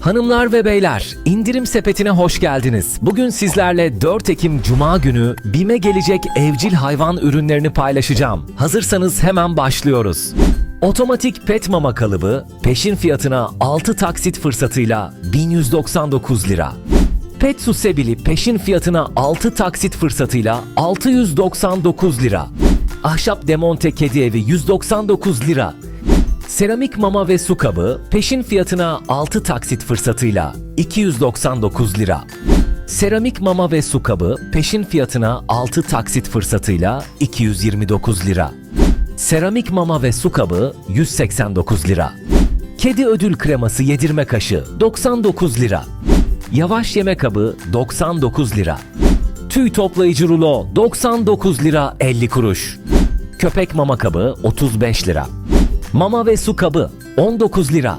Hanımlar ve beyler, indirim sepetine hoş geldiniz. Bugün sizlerle 4 Ekim Cuma günü BİM'e gelecek evcil hayvan ürünlerini paylaşacağım. Hazırsanız hemen başlıyoruz. Otomatik pet mama kalıbı peşin fiyatına 6 taksit fırsatıyla 1199 lira. Pet su sebili peşin fiyatına 6 taksit fırsatıyla 699 lira. Ahşap demonte kedi evi 199 lira. Seramik mama ve su kabı peşin fiyatına 6 taksit fırsatıyla 299 lira. Seramik mama ve su kabı peşin fiyatına 6 taksit fırsatıyla 229 lira. Seramik mama ve su kabı 189 lira. Kedi ödül kreması yedirme kaşı 99 lira. Yavaş yeme kabı 99 lira. Tüy toplayıcı rulo 99 lira 50 kuruş. Köpek mama kabı 35 lira. Mama ve su kabı 19 lira.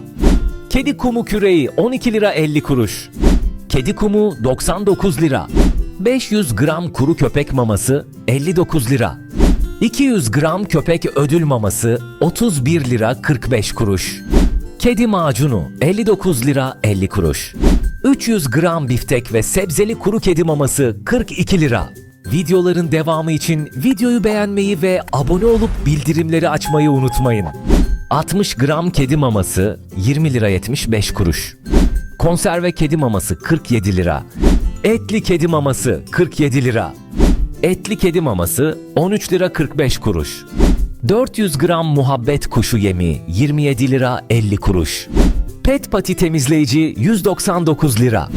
Kedi kumu küreği 12 lira 50 kuruş. Kedi kumu 99 lira. 500 gram kuru köpek maması 59 lira. 200 gram köpek ödül maması 31 lira 45 kuruş. Kedi macunu 59 lira 50 kuruş. 300 gram biftek ve sebzeli kuru kedi maması 42 lira. Videoların devamı için videoyu beğenmeyi ve abone olup bildirimleri açmayı unutmayın. 60 gram kedi maması 20 lira 75 kuruş. Konserve kedi maması 47 lira. Etli kedi maması 47 lira. Etli kedi maması 13 lira 45 kuruş. 400 gram muhabbet kuşu yemi 27 lira 50 kuruş. Pet pati temizleyici 199 lira.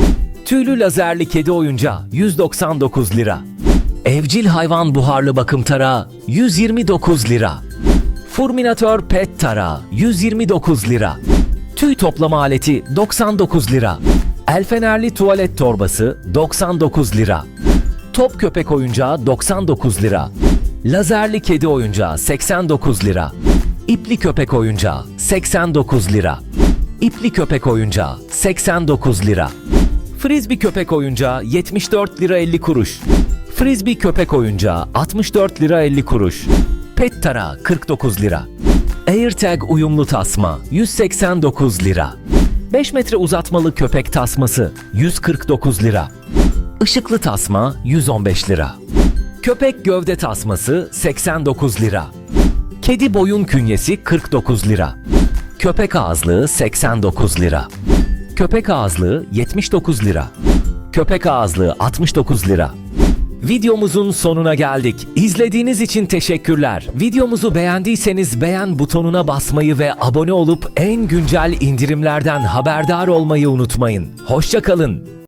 Tüylü lazerli kedi oyuncağı 199 lira. Evcil hayvan buharlı bakım tarağı 129 lira. Furminatör pet tarağı 129 lira. Tüy toplama aleti 99 lira. El fenerli tuvalet torbası 99 lira. Top köpek oyuncağı 99 lira. Lazerli kedi oyuncağı 89 lira. İpli köpek oyuncağı 89 lira. İpli köpek oyuncağı 89 lira. Frisbee köpek oyuncağı 74 lira 50 kuruş. Frisbee köpek oyuncağı 64 lira 50 kuruş. Pet tarağı 49 lira. AirTag uyumlu tasma 189 lira. 5 metre uzatmalı köpek tasması 149 lira. Işıklı tasma 115 lira. Köpek gövde tasması 89 lira. Kedi boyun künyesi 49 lira. Köpek ağızlığı 89 lira. Köpek ağızlığı 79 lira. Köpek ağızlığı 69 lira. Videomuzun sonuna geldik. İzlediğiniz için teşekkürler. Videomuzu beğendiyseniz beğen butonuna basmayı ve abone olup en güncel indirimlerden haberdar olmayı unutmayın. Hoşçakalın.